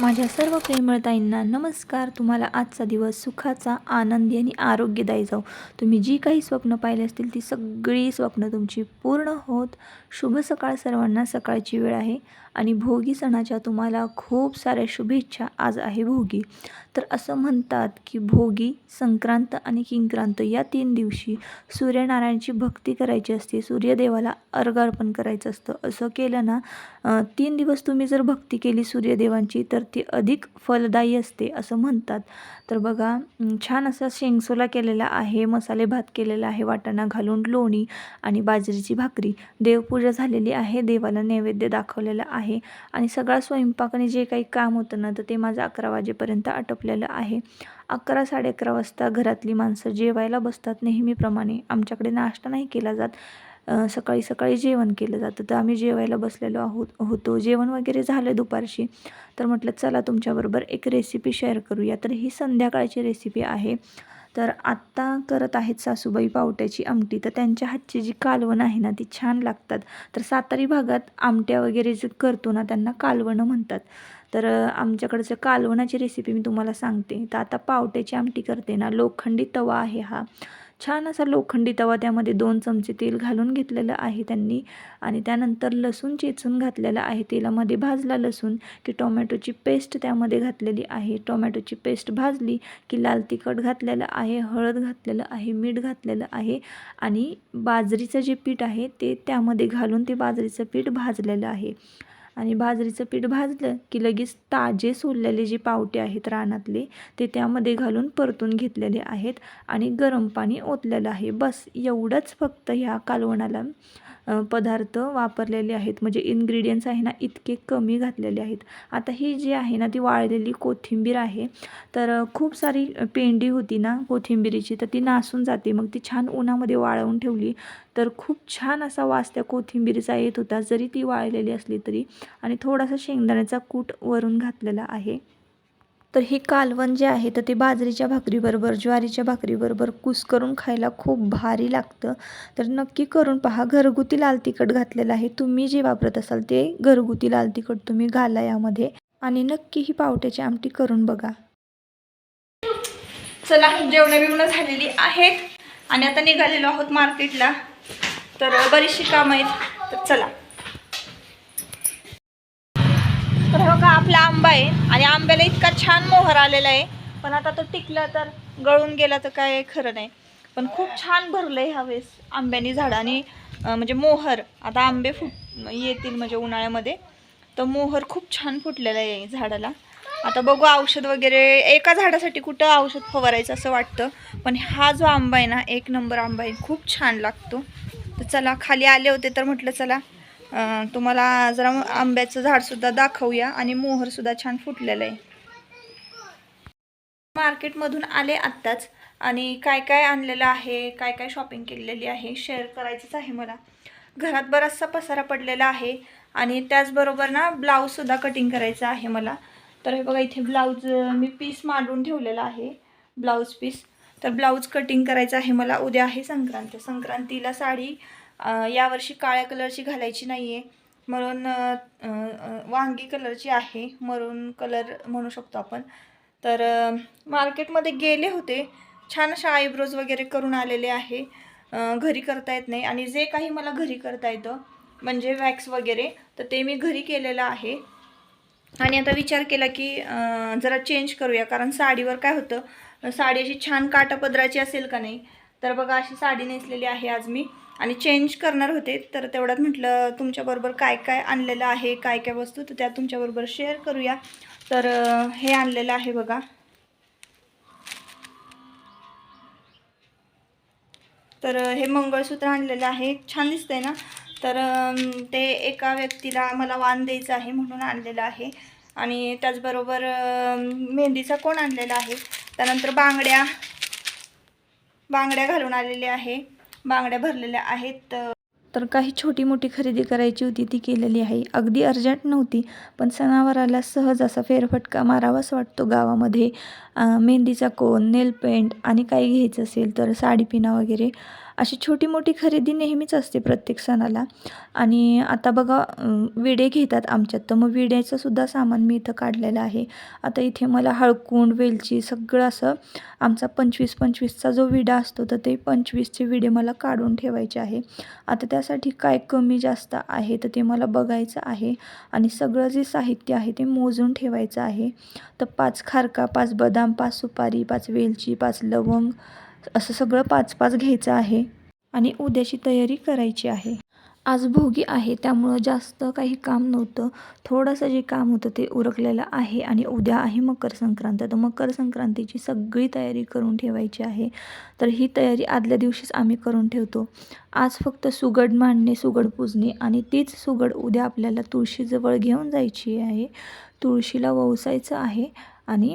माझ्या सर्व प्रेमळताईंना नमस्कार. तुम्हाला आजचा दिवस सुखाचा आनंदी आणि आरोग्यदायी जाऊ तुम्ही जी काही स्वप्न पाहिली असतील ती सगळी स्वप्न तुमची पूर्ण होत. शुभ सकाळ सर्वांना. सकाळची वेळ आहे. आणि भोगी सणाच्या तुम्हाला खूप साऱ्या शुभेच्छा आज आहे भोगी. तर असं म्हणतात की भोगी संक्रांत आणि किंक्रांत या तीन दिवशी सूर्यनारायणची भक्ती करायची असते सूर्यदेवाला अर्घ अर्पण करायचं असतं. असं केलं ना तीन दिवस तुम्ही जर भक्ती केली सूर्यदेवांची तर ती अधिक फलदायी असते असं म्हणतात. तर बघा छान असा शेंगसोला केलेला आहे मसाले भात केलेला आहे वाटाणा घालून लोणी आणि बाजरीची भाकरी. देवपूजा झालेली आहे देवाला नैवेद्य दाखवलेला आहे. आहे. आणि सगळा स्वयंपाक आणि जे काही काम होतं ना तर ते माझं अकरा वाजेपर्यंत आटपलेलं आहे. अकरा साडे अकरा वाजता घरातली माणसं जेवायला बसतात. नेहमीप्रमाणे आमच्याकडे नाश्ता नाही केला जात. सकाळी सकाळी जेवण केलं जातं. तर आम्ही जेवायला बसलेलो आहोत होतो. जेवण वगैरे झालं दुपारशी. तर म्हटलं चला तुमच्याबरोबर एक रेसिपी शेअर करूया. तर ही संध्याकाळची रेसिपी आहे. तर आत्ता करत आहेत सासूबाई पावट्याची आमटी. तर त्यांच्या हातची जी कालवण आहे ना ती छान लागतात. तर सातारी भागात आमट्या वगैरे जे करतो ना त्यांना कालवणं म्हणतात. तर आमच्याकडचं कालवणाची रेसिपी मी तुम्हाला सांगते. तर आता पावट्याची आमटी करते ना लोखंडी तवा आहे हा. छान असा लोखंडी तवा त्यामध्ये दोन चमचे तेल घालून घेतलेलं आहे त्यांनी. आणि त्यानंतर लसूण चेचून घातलेलं आहे. तेलामध्ये भाजला लसूण की टोमॅटोची पेस्ट त्यामध्ये घातलेली आहे. टोमॅटोची पेस्ट भाजली की लाल तिखट घातलेलं आहे हळद घातलेलं आहे मीठ घातलेलं आहे आणि बाजरीचं जे पीठ आहे ते त्यामध्ये घालून ते बाजरीचं पीठ भाजलेलं आहे. आणि बाजरीचं पीठ भाजलं की लगेच ताजे सोललेले जे पावटे आहेत रानातले ते त्यामध्ये घालून परतून घेतलेले आहेत आणि गरम पाणी ओतलेलं आहे. बस एवढंच फक्त ह्या कालवणाला. पदार्थ वापरलेले आहेत. म्हणजे इन्ग्रेडियंट्स आहे ना इतके कमी घातलेले आहेत. आता ही जी आहे ना ती वाळलेली कोथिंबीर आहे. तर खूप सारी पेंडी होती ना कोथिंबीरीची तर ती नासून जाते. मग ती छान उन्हामध्ये वाळवून ठेवली तर खूप छान असा वास त्या कोथिंबीरीचा येत होता. जरी ती वाळलेली असली तरी. आणि थोडासा शेंगदाण्याचा कूट वरून घातलेला आहे. तर हे कालवण जे आहे तर ते बाजरीच्या भाकरीबरोबर ज्वारीच्या भाकरीबरोबर कुस करून खायला खूप भारी लागतं. तर नक्की करून पहा. घरगुती लाल तिखट घातलेलं आहे. तुम्ही जे वापरत असाल ते घरगुती लाल तिखट तुम्ही घाला यामध्ये. आणि नक्की ही पावट्याची आमटी करून बघा. चला जेवणं बिवणं झालेली आहेत. आणि आता निघालेलो आहोत मार्केटला. तर बरीचशी कामं आहेत. तर चला. तर हो का आपला आंबा आहे आणि आंब्याला इतका छान मोहर आलेला आहे. पण आता तो टिकला तर गळून गेला तर काय खरं नाही. पण खूप छान भरलं आहे ह्यावेळेस आंब्यानी झाडाने म्हणजे मोहर. आता आंबे फुट येतील म्हणजे उन्हाळ्यामध्ये. तर मोहर खूप छान फुटलेला आहे झाडाला. आता बघू औषध वगैरे एका झाडासाठी कुठं औषध फवारायचं असं वाटतं. पण हा जो आंबा आहे ना एक नंबर आंबा आहे. खूप छान लागतो. तर चला खाली आले होते तर म्हटलं चला तुम्हाला जरा आंब्याचं झाडसुद्धा दाखवूया आणि मोहरसुद्धा छान फुटलेलं आहे. मार्केटमधून आले आत्ताच आणि काय काय आणलेलं आहे काय काय शॉपिंग केलेली आहे शेअर करायचंच आहे मला. घरात बराचसा पसारा पडलेला आहे आणि त्याचबरोबर ना ब्लाऊजसुद्धा कटिंग करायचं आहे मला. तर हे बघा इथे ब्लाऊज मी पीस मांडून ठेवलेला आहे ब्लाऊज पीस तर ब्लाऊज कटिंग करायचं आहे मला. उद्या आहे संक्रांत. संक्रांतीला साडी यावर्षी काळ्या कलरची घालायची नाही आहे मरून वांगी कलरची आहे. मरून कलर म्हणू शकतो आपण. तर मार्केटमध्ये गेले होते. छान अशा आयब्रोज वगैरे करून आलेले आहे. घरी करता येत नाही. आणि जे काही मला घरी करता येतं म्हणजे वॅक्स वगैरे तर ते मी घरी केलेलं आहे. आणि आता विचार केला की जरा चेंज करूया. कारण साडीवर काय होतं साडी अशी छान काटापदराची असेल का नाही? तर बघा अशी साडी नेसलेली आहे आज मी. आणि चेंज करणार होते तर तेवढ्यात म्हटलं तुमच्याबरोबर काय काय आणलेलं आहे काय काय वस्तू? तर त्या तुमच्याबरोबर शेअर करूया. तर हे आणलेलं आहे बघा. तर हे मंगळसूत्र आणलेलं आहे. छान दिसतंय ना? तर ते एका व्यक्तीला मला वाण द्यायचं आहे म्हणून आणलेलं आहे. आणि त्याचबरोबर मेहंदीचा कोण आणलेला आहे? त्यानंतर बांगड्या बांगड्या घालून आलेल्या आहे. बांगड्या भरलेल्या आहेत. तर काही छोटी मोठी खरेदी करायची होती ती केलेली आहे. अगदी अर्जंट नव्हती पण सणावाराला सहज असा फेरफटका मारावाच वाटतो गावामध्ये. मेहंदीचा कोन नेल पेंट आणि काही घ्यायचं असेल तर साडी पिना वगैरे अशी छोटी मोठी खरेदी नेहमीच असते प्रत्येक सणाला. आणि आता बघा विडे घेतात आमच्यात. तर मग विड्याचं सुद्धा सामान मी इथं काढलेलं आहे. आता इथे मला हळकुंड वेलची सगळं असं आमचा पंचवीस पंचवीसचा जो विडा असतो तर ते पंचवीसचे विडे मला काढून ठेवायचे आहे. आता त्यासाठी काय कमी जास्त आहे तर ते मला बघायचं आहे. आणि सगळं जे साहित्य आहे ते मोजून ठेवायचं आहे. तर पाच खारका पाच बदाम पाच सुपारी पाच वेलची पाच लवंग असं सगळं पाच पाच घ्यायचं आहे आणि उद्याची तयारी करायची आहे. आज भोगी आहे त्यामुळं जास्त काही काम नव्हतं. थोडंसं जे काम होतं ते उरकलेलं आहे आणि उद्या आहे मकर संक्रांत तर मकर संक्रांतीची सगळी तयारी करून ठेवायची आहे. तर ही तयारी आदल्या दिवशीच आम्ही करून ठेवतो. आज फक्त सुगड मांडणे सुगड पूजणे आणि तीच सुगड उद्या आपल्याला तुळशीजवळ घेऊन जायची आहे. तुळशीला ववसायचं आहे आणि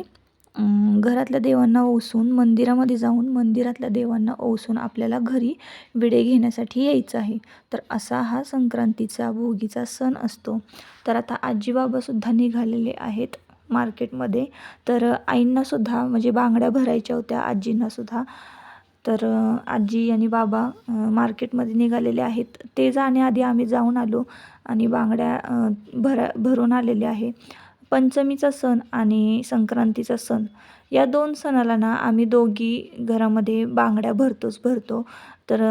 घरातल्या देवांना ओसून मंदिरामध्ये जाऊन मंदिरातल्या देवांना ओसून आपल्याला घरी विडे घेण्यासाठी यायचं आहे. तर असा हा संक्रांतीचा भोगीचा सण असतो. तर आता आजीबाबासुद्धा निघालेले आहेत मार्केटमध्ये. तर आईंनासुद्धा म्हणजे बांगड्या भरायच्या होत्या आजींनासुद्धा तर आजी आणि बाबा मार्केटमध्ये निघालेले आहेत. ते जाण्याआधी आम्ही जाऊन आलो आणि बांगड्या भरा भरून आलेले आहे. पंचमीचा सण आणि संक्रांतीचा सण या दोन सणाला ना आम्ही दोघी घरामध्ये बांगड्या भरतोच भरतो. तर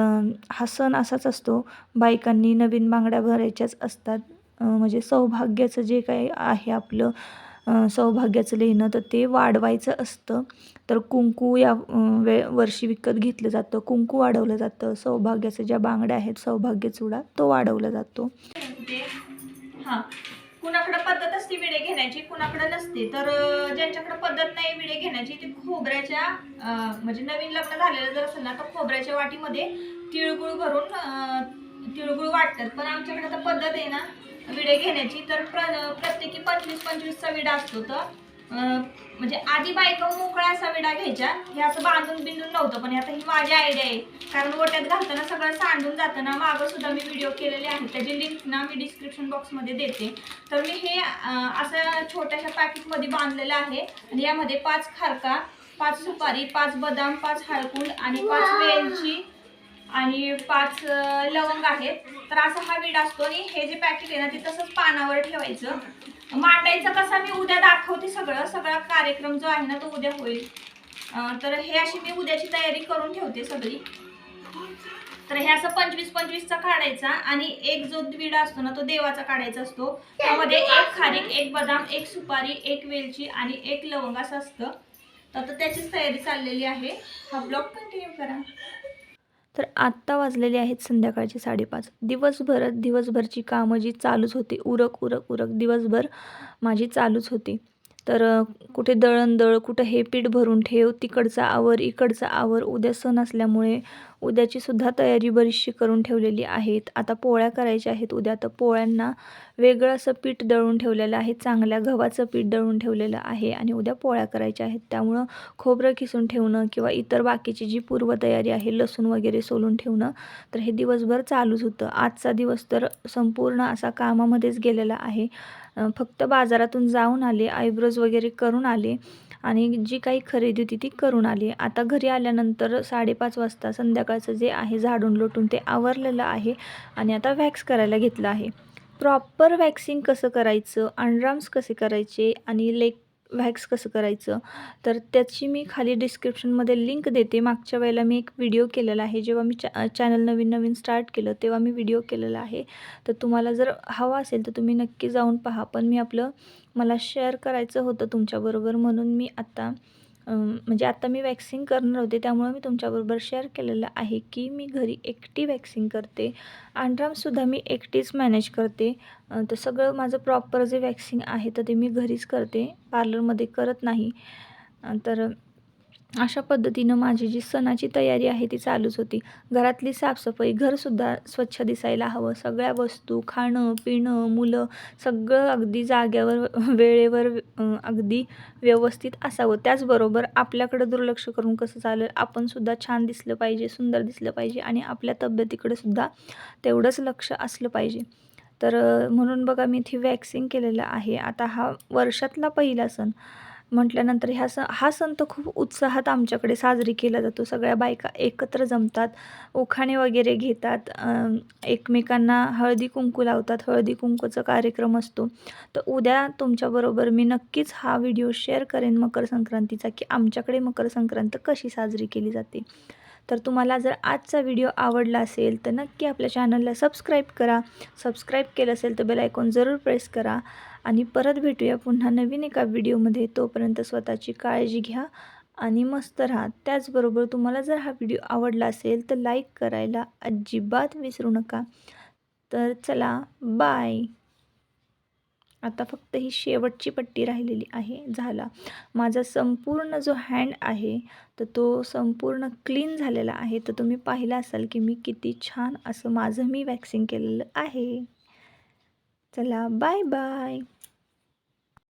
हा सण असाच असतो. बायकांनी नवीन बांगड्या भरायच्याच असतात. म्हणजे सौभाग्याचं जे काही आहे आपलं सौभाग्याचं लेणं तर ते वाढवायचं असतं. तर कुंकू या वे वर्षी विकत घेतलं जातं. कुंकू वाढवलं जातं. सौभाग्याचं ज्या बांगड्या आहेत सौभाग्य चुडा तो वाढवला जातो. ते हां. कुणाकडे पद्धत असते विडे घेण्याची कुणाकडे नसते. तर ज्यांच्याकडे पद्धत नाही विडे घेण्याची ते खोबऱ्याच्या म्हणजे नवीन लग्न झालेलं जर असेल ना तर खोबऱ्याच्या वाटीमध्ये तिळगुळ भरून तिळगुळ वाटतात. पण आमच्याकडे तर पद्धत आहे ना विडे घेण्याची. तर प्र प्रत्येकी पंचवीस पंचवीसचा विडा असतो. तर म्हणजे आधी बायका मोकळा असा विडा घ्यायच्या हे असं बांधून बिंदून नव्हतं पण आता ही माझी आयडिया आहे. कारण ओट्यात घालताना सगळं सांडून जाताना मागं सुद्धा मी व्हिडिओ केलेले आहेत. त्याची लिंक ना मी डिस्क्रिप्शन बॉक्समध्ये देते. तर मी हे असं छोट्याशा पॅकेटमध्ये बांधलेलं आहे. आणि यामध्ये पाच खारका पाच सुपारी पाच बदाम पाच हळकुंड आणि पाच वेलची आणि पाच लवंग आहेत. तर असा हा विडा असतो आणि हे जे पॅकेट आहे ना ते तसंच पानावर ठेवायचं. मांडायचं कसा मी उद्या दाखवते सगळं. सगळा कार्यक्रम जो आहे ना तो उद्या होईल. तर हे अशी मी उद्याची तयारी करून ठेवते सगळी. तर हे असं पंचवीस पंचवीसचा काढायचा आणि एक जो विडा असतो ना तो देवाचा काढायचा असतो. त्यामध्ये एक खारीक एक बदाम एक सुपारी एक वेलची आणि एक लवंग असं असतं. तर त्याचीच तयारी चाललेली आहे. हा ब्लॉग कंटिन्यू करा. तर आत्ता वाजलेले आहेत संध्याकाळचे साडेपाच. दिवसभर दिवसभरची कामं जी चालूच होती उरक उरक उरक दिवसभर माझी चालूच होती. तर कुठे दळणदळ कुठं हे पीठ भरून ठेव तिकडचा आवर इकडचा आवर उद्या सण असल्यामुळे उद्याची सुद्धा तयारी बरीचशी करून ठेवलेली आहेत. आता पोळ्या करायच्या आहेत उद्या. तर पोळ्यांना वेगळं असं पीठ दळून ठेवलेलं आहे. चांगल्या गव्हाचं पीठ दळून ठेवलेलं आहे आणि उद्या पोळ्या करायच्या आहेत. त्यामुळं खोबरं किसून ठेवणं किंवा इतर बाकीची जी पूर्वतयारी आहे लसूण वगैरे सोलून ठेवणं तर हे दिवसभर चालूच होतं. आजचा दिवस तर संपूर्ण असा कामामध्येच गेलेला आहे. फक्त बाजारातून जाऊन आले आयब्रोज वगैरे करून आले. आणि जी काही खरेदी होती ती करून आली. आता घरी आल्यानंतर साडेपाच वाजता संध्याकाळचं जे आहे झाडून लोटून ते आवरलेलं आहे आणि आता वॅक्स करायला घेतलं आहे. प्रॉपर वॅक्सिंग कसं करायचं? अनराम्स कसे करायचे? आणि लेग वॅक्स कसं करायचं? तर त्याची मी खाली डिस्क्रिप्शनमध्ये लिंक देते. मागच्या वेळेला मी एक व्हिडिओ केलेला आहे. जेव्हा मी चॅ चॅनल नवीन नवीन स्टार्ट केलं तेव्हा मी व्हिडिओ केलेला आहे. तर तुम्हाला जर हवा असेल तर तुम्ही नक्की जाऊन पहा. पण मी आपलं मला शेअर करायचं होतं तुमच्याबरोबर म्हणून मी आत्ता म्हणजे आत्ता मी वॅक्सिंग करणार होते त्यामुळे मी तुमच्याबरोबर शेअर केलेलं आहे की मी घरी एकटी वॅक्सिंग करते अंड्रामसुद्धा मी एकटीच मॅनेज करते. तर सगळं माझं प्रॉपर जे वॅक्सिंग आहे तर ते मी घरीच करते पार्लरमध्ये करत नाही. तर अशा पद्धतीनं माझी जी सणाची तयारी आहे ती चालूच होती. घरातली साफसफाई घरसुद्धा स्वच्छ दिसायला हवं. सगळ्या वस्तू खाणं पिणं मुलं सगळं अगदी जाग्यावर वेळेवर अगदी व्यवस्थित असावं. त्याचबरोबर आपल्याकडं दुर्लक्ष करून कसं चालेल? आपणसुद्धा छान दिसलं पाहिजे सुंदर दिसलं पाहिजे आणि आपल्या तब्येतीकडे सुद्धा तेवढंच लक्ष असलं पाहिजे. तर म्हणून बघा मी इथे वॅक्सिंग केलेलं आहे. आता हा वर्षातला पहिला सण. म्हटल्यानंतर ह्या सण हा सण तर खूप उत्साहात आमच्याकडे साजरी केला जातो. सगळ्या बायका एकत्र जमतात उखाणे वगैरे घेतात एकमेकांना हळदी कुंकू लावतात हळदी कुंकूचा कार्यक्रम असतो. तर उद्या तुमच्याबरोबर मी नक्कीच हा व्हिडिओ शेअर करेन मकर संक्रांतीचा की आमच्याकडे मकर संक्रांत कशी साजरी केली जाते. तर तुम्हाला जर आजचा व्हिडिओ आवडला असेल तर नक्की आपल्या चॅनलला सबस्क्राईब करा. सबस्क्राईब केलं असेल तर बेल आयकॉन जरूर प्रेस करा. आणि परत भेटूया पुन्हा नवीन एका व्हिडिओमध्ये. तोपर्यंत स्वतःची काळजी घ्या आणि मस्त राहा. त्याचबरोबर तुम्हाला जर हा व्हिडिओ आवडला असेल तर लाईक करायला अजिबात विसरू नका. तर चला बाय. आता फक्त ही शेवटची पट्टी राहिलेली आहे झाला. माझा संपूर्ण जो हँड आहे तर तो संपूर्ण क्लीन झालेला आहे. तर तुम्ही पाहिला असाल की मी किती छान असं माझं मी वॅक्सिंग केलेलं आहे. चला बाय बाय.